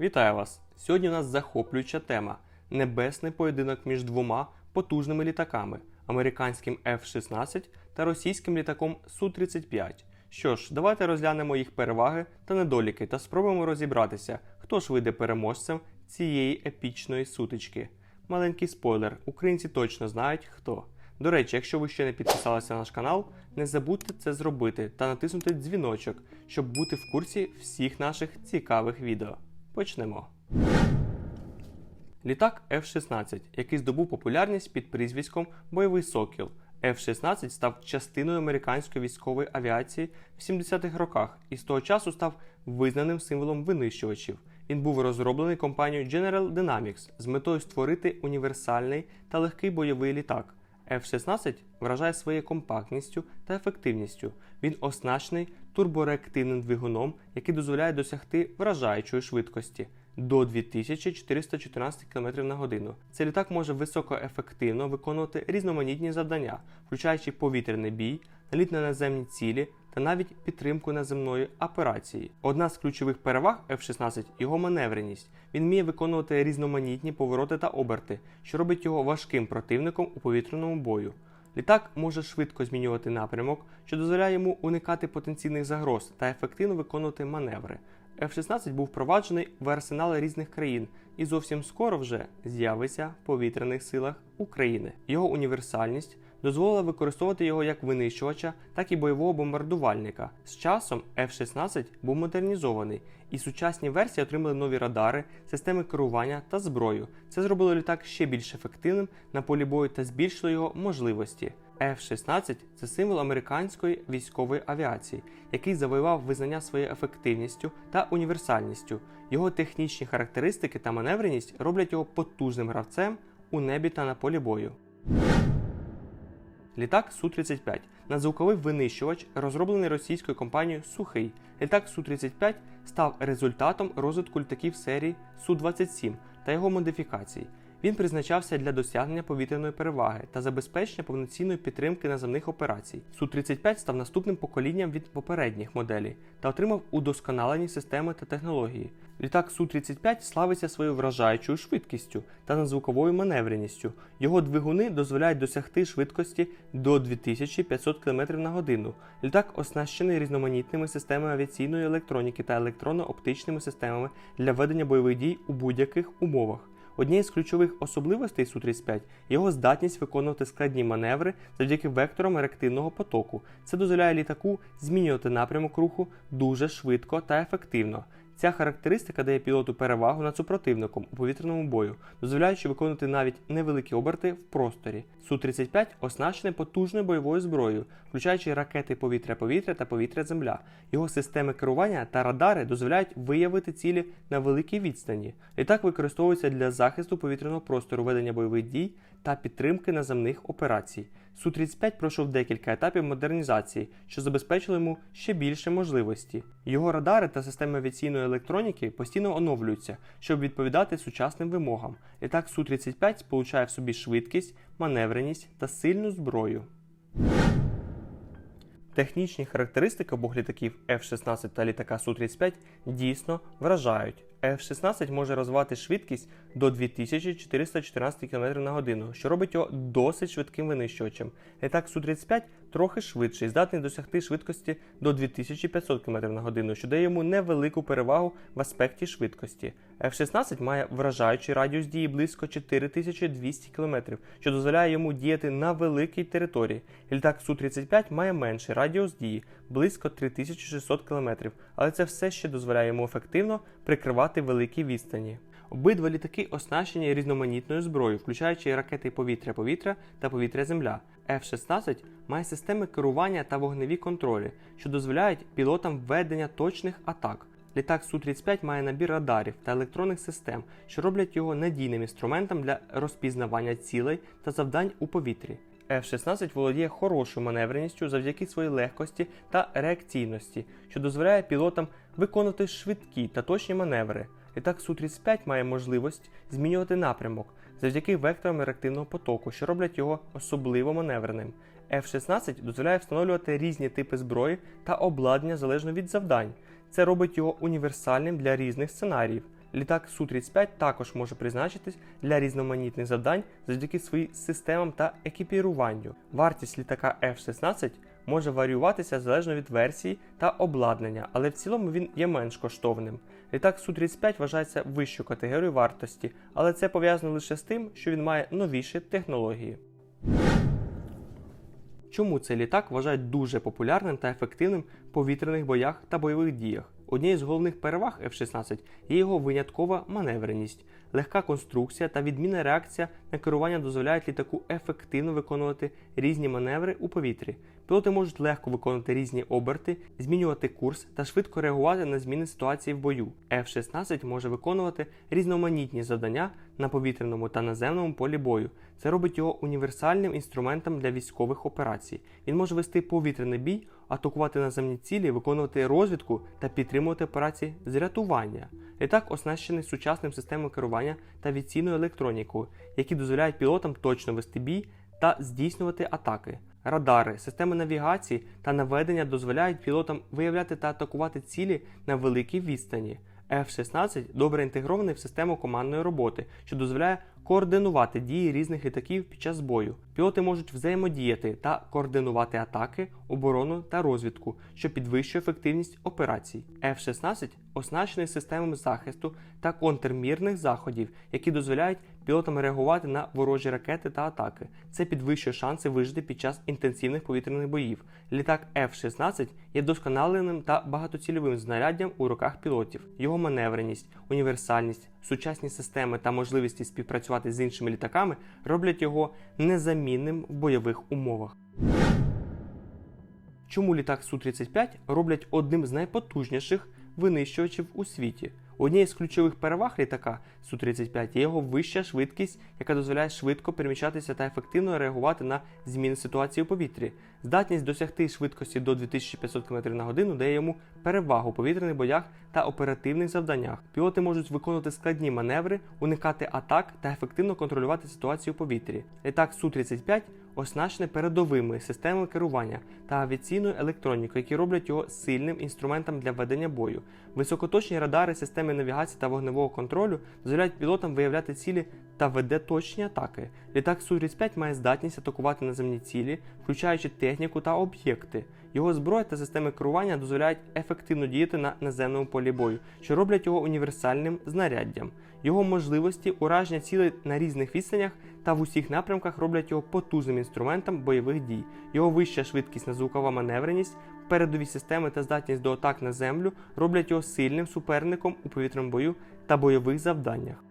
Вітаю вас! Сьогодні у нас захоплююча тема небесний поєдинок між двома потужними літаками американським F-16 та російським літаком Су-35. Що ж, давайте розглянемо їх переваги та недоліки та спробуємо розібратися, хто ж вийде переможцем цієї епічної сутички. Маленький спойлер: українці точно знають хто. До речі, якщо ви ще не підписалися на наш канал, не забудьте це зробити та натиснути дзвіночок, щоб бути в курсі всіх наших цікавих відео. Почнемо. Літак F-16, який здобув популярність під прізвиськом Бойовий Сокіл. F-16 став частиною американської військової авіації в 70-х роках і з того часу став визнаним символом винищувачів. Він був розроблений компанією General Dynamics з метою створити універсальний та легкий бойовий літак. F-16 вражає своєю компактністю та ефективністю. Він оснащений турбореактивним двигуном, який дозволяє досягти вражаючої швидкості до 2414 км на годину. Цей літак може високоефективно виконувати різноманітні завдання, включаючи повітряний бій, наліт на наземні цілі та навіть підтримку наземної операції. Одна з ключових переваг F-16 його маневреність. Він вміє виконувати різноманітні повороти та оберти, що робить його важким противником у повітряному бою. Літак може швидко змінювати напрямок, що дозволяє йому уникати потенційних загроз та ефективно виконувати маневри. F-16 був впроваджений в арсенали різних країн і зовсім скоро вже з'явиться в повітряних силах України. Його універсальність дозволила використовувати його як винищувача, так і бойового бомбардувальника. З часом F-16 був модернізований, і сучасні версії отримали нові радари, системи керування та зброю. Це зробило літак ще більш ефективним на полі бою та збільшило його можливості. F-16 це символ американської військової авіації, який завоював визнання своєю ефективністю та універсальністю. Його технічні характеристики та маневреність роблять його потужним гравцем у небі та на полі бою. Літак Су-35 надзвуковий винищувач, розроблений російською компанією Сухий. Літак Су-35 став результатом розвитку літаків серії Су-27 та його модифікацій. Він призначався для досягнення повітряної переваги та забезпечення повноцінної підтримки наземних операцій. Су-35 став наступним поколінням від попередніх моделей та отримав удосконалені системи та технології. Літак Су-35 славиться своєю вражаючою швидкістю та надзвуковою маневреністю. Його двигуни дозволяють досягти швидкості до 2500 км на годину. Літак оснащений різноманітними системами авіаційної електроніки та електронно-оптичними системами для ведення бойових дій у будь-яких умовах. Однією з ключових особливостей Су-35 є його здатність виконувати складні маневри завдяки векторам реактивного потоку. Це дозволяє літаку змінювати напрямок руху дуже швидко та ефективно. Ця характеристика дає пілоту перевагу над супротивником у повітряному бою, дозволяючи виконувати навіть невеликі оберти в просторі. Су-35 оснащений потужною бойовою зброєю, включаючи ракети повітря-повітря та повітря-земля. Його системи керування та радари дозволяють виявити цілі на великій відстані. Літак використовується для захисту повітряного простору ведення бойових дій та підтримки наземних операцій. Су-35 пройшов декілька етапів модернізації, що забезпечили йому ще більше можливості. Його радари та системи авіаційної електроніки постійно оновлюються, щоб відповідати сучасним вимогам. І так Су-35 сполучає в собі швидкість, маневреність та сильну зброю. Технічні характеристики обох літаків F-16 та літака Су-35 дійсно вражають. F-16 може розвивати швидкість до 2414 км на годину, що робить його досить швидким винищувачем. Літак Су-35 трохи швидший, здатний досягти швидкості до 2500 км на годину, що дає йому невелику перевагу в аспекті швидкості. F-16 має вражаючий радіус дії близько 4200 км, що дозволяє йому діяти на великій території. Літак Су-35 має менший радіус дії близько 3600 км, але це все ще дозволяє йому ефективно прикривати великі відстані. Обидва літаки оснащені різноманітною зброєю, включаючи ракети повітря-повітря та повітря-земля. F-16 має системи керування та вогневі контролі, що дозволяють пілотам ведення точних атак. Літак Су-35 має набір радарів та електронних систем, що роблять його надійним інструментом для розпізнавання цілей та завдань у повітрі. F-16 володіє хорошою маневреністю завдяки своїй легкості та реакційності, що дозволяє пілотам виконувати швидкі та точні маневри. Літак Су-35 має можливість змінювати напрямок завдяки векторам реактивного потоку, що роблять його особливо маневреним. F-16 дозволяє встановлювати різні типи зброї та обладнання залежно від завдань. Це робить його універсальним для різних сценаріїв. літак Су-35 також може призначитись для різноманітних завдань завдяки своїм системам та екіпіруванню. Вартість літака F-16 може варіюватися залежно від версії та обладнання, але в цілому він є менш коштовним. Літак Су-35 вважається вищою категорією вартості, але це пов'язано лише з тим, що він має новіші технології. Чому цей літак вважають дуже популярним та ефективним в повітряних боях та бойових діях? Однією з головних переваг F-16 є його виняткова маневреність. Легка конструкція та відмінна реакція на керування дозволяють літаку ефективно виконувати різні маневри у повітрі. Пілоти можуть легко виконувати різні оберти, змінювати курс та швидко реагувати на зміни ситуації в бою. F-16 може виконувати різноманітні завдання на повітряному та наземному полі бою. Це робить його універсальним інструментом для військових операцій. Він може вести повітряний бій, атакувати наземні цілі, виконувати розвідку та підтримувати операції з рятування. Літак оснащений сучасним системою керування та авіаційною електронікою, які дозволяють пілотам точно вести бій та здійснювати атаки. Радари, системи навігації та наведення дозволяють пілотам виявляти та атакувати цілі на великій відстані. F-16 добре інтегрований в систему командної роботи, що дозволяє координувати дії різних літаків під час бою. Пілоти можуть взаємодіяти та координувати атаки, оборону та розвідку, що підвищує ефективність операцій. F-16 оснащений системами захисту та контрмірних заходів, які дозволяють пілотам реагувати на ворожі ракети та атаки. Це підвищує шанси вижити під час інтенсивних повітряних боїв. Літак F-16 є досконаленим та багатоцільовим знаряддям у руках пілотів. Його маневреність, універсальність, сучасні системи та можливості співпрацювати з іншими літаками роблять його незамінним в бойових умовах. Чому літак Су-35 роблять одним з найпотужніших винищувачів у світі? Однією з ключових переваг літака Су-35 є його вища швидкість, яка дозволяє швидко переміщатися та ефективно реагувати на зміни ситуації у повітрі. Здатність досягти швидкості до 2500 км на годину дає йому перевагу у повітряних боях та оперативних завданнях. Пілоти можуть виконувати складні маневри, уникати атак та ефективно контролювати ситуацію у повітрі. Літак Су-35 оснащений передовими системами керування та авіаційною електронікою, які роблять його сильним інструментом для ведення бою. Високоточні радари, системи навігації та вогневого контролю дозволяють пілотам виявляти цілі та веде точні атаки. Літак Су-35 має здатність атакувати наземні цілі, включаючи техніку та об'єкти. Його зброя та системи керування дозволяють ефективно діяти на наземному полі бою, що роблять його універсальним знаряддям. Його можливості ураження цілей на різних відстанях та в усіх напрямках роблять його потужним інструментом бойових дій. Його вища швидкісна звукова маневреність, передові системи та здатність до атак на землю роблять його сильним суперником у повітряному бою та бойових завданнях.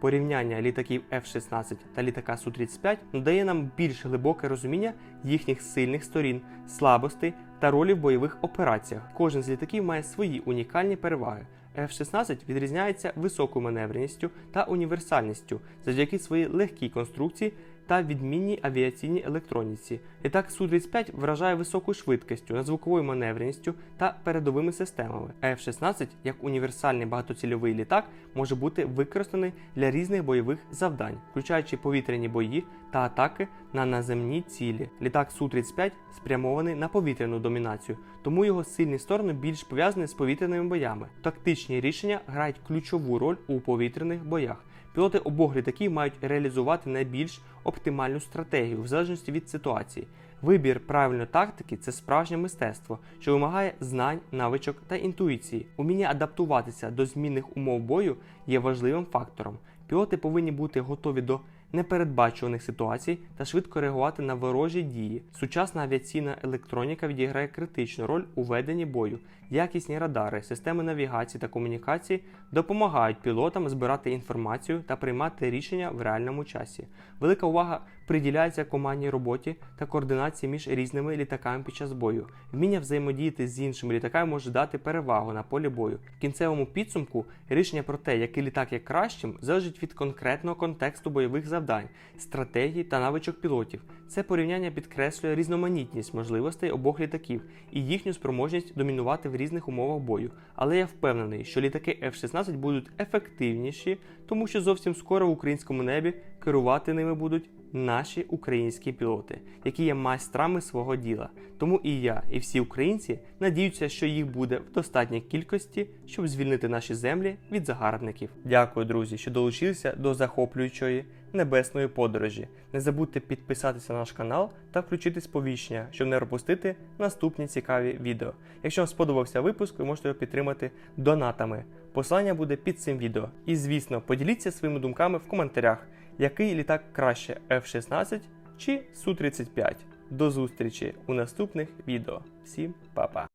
Порівняння літаків F-16 та літака Су-35 надає нам більш глибоке розуміння їхніх сильних сторін, слабостей та ролі в бойових операціях. Кожен з літаків має свої унікальні переваги. F-16 відрізняється високою маневреністю та універсальністю завдяки своїй легкій конструкції та відмінній авіаційній електроніці. Літак Су-35 вражає високою швидкістю, надзвуковою маневреністю та передовими системами. F-16 як універсальний багатоцільовий літак може бути використаний для різних бойових завдань, включаючи повітряні бої та атаки на наземні цілі. Літак Су-35 спрямований на повітряну домінацію, тому його сильні сторони більш пов'язані з повітряними боями. Тактичні рішення грають ключову роль у повітряних боях. Пілоти обох літаків мають реалізувати найбільш оптимальну стратегію в залежності від ситуації. Вибір правильної тактики це справжнє мистецтво, що вимагає знань, навичок та інтуїції. Уміння адаптуватися до змінних умов бою є важливим фактором. Пілоти повинні бути готові до непередбачуваних ситуацій та швидко реагувати на ворожі дії. Сучасна авіаційна електроніка відіграє критичну роль у веденні бою. Якісні радари, системи навігації та комунікації допомагають пілотам збирати інформацію та приймати рішення в реальному часі. Велика увага приділяється командній роботі та координації між різними літаками під час бою. Вміння взаємодіяти з іншими літаками може дати перевагу на полі бою. В кінцевому підсумку рішення про те, який літак є кращим, залежить від конкретного контексту бойових завдань, стратегій та навичок пілотів. Це порівняння підкреслює різноманітність можливостей обох літаків і їхню спроможність домінувати в різних умовах бою. Але я впевнений, що літаки F-16 будуть ефективніші, тому що зовсім скоро в українському небі керувати ними будуть наші українські пілоти, які є майстрами свого діла. Тому і я, і всі українці надіються, що їх буде в достатній кількості, щоб звільнити наші землі від загарбників. Дякую, друзі, що долучилися до захоплюючої небесної подорожі. Не забудьте підписатися на наш канал та включити сповіщення, щоб не пропустити наступні цікаві відео. Якщо вам сподобався випуск, ви можете його підтримати донатами. Посилання буде під цим відео. І звісно, поділіться своїми думками в коментарях, який літак краще F-16 чи Су-35. До зустрічі у наступних відео. Всім па-па!